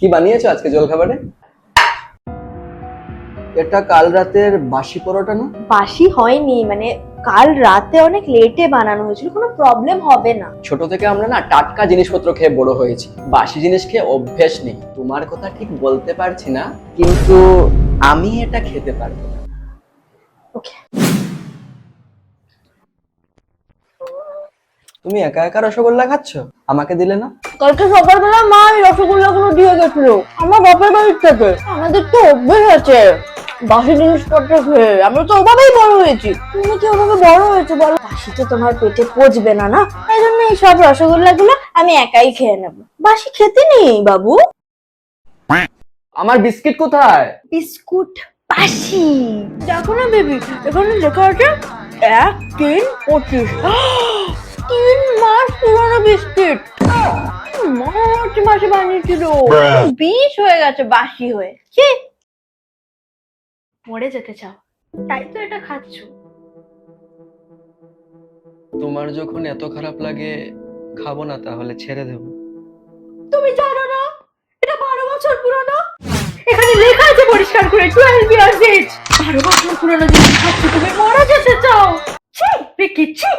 কি বানিয়েছো আজকে জলখাবারে? এটা কাল রাতের বাসি পরোটা না? বাসি হয়নি মানে কাল রাতে অনেক লেটে বানানো হয়েছিল কোনো প্রবলেম হবে না। ছোট থেকে আমরা না টাটকা জিনিসপত্র খেয়ে বড় হয়েছি। বাসি জিনিস খেয়ে অভ্যেস নেই। তোমার কথা ঠিক বলতে পারছি না কিন্তু আমি এটা খেতে পারব না। ওকে তুমি একা একা রসগোল্লা খাচ্ছ? আমাকে দিলে না? কালকে সকালবেলা মা এই রসগোল্লাগুলো দিয়ে গেছিল। আমার বাপের বাড়ির থেকে। আমাদের তো অভ্যেস আছে। বাসি জিনিসপত্র খেয়ে। আমরা তো ওভাবেই বড় হয়েছি। তুমি কি ওভাবে বড় হয়েছো বলো? বাসি তো তোমার পেটে পচবে না না? তাই জন্য এই সব রসগোল্লাগুলো আমি একাই খেয়ে নেব। বাসি খেতে নেই বাবু। আমার বিস্কিট কোথায়? বিস্কুট বাসি। দেখো না বেবি। এখানে লেখা আছে এক তিন পঁচিশ। বিস্কিট। মাসে বানিয়েছিল। বিষ হয়ে গেছে বাসি হয়ে। কি মরে যেতে চাও। তাই তো এটা খাচ্ছ। তোমার যখন এত খারাপ লাগে খাব না তাহলে ছেড়ে দেবো। তুমি জানো না এটা বারো বছর পুরনো। এখানে লেখা আছে পরিষ্কার করে টুয়েলভ ইয়ার্স এজ বারো বছর পুরনো জিনিস খাচ্ছ তুমি মারা যেতে চাও। ছি বিকি ছি।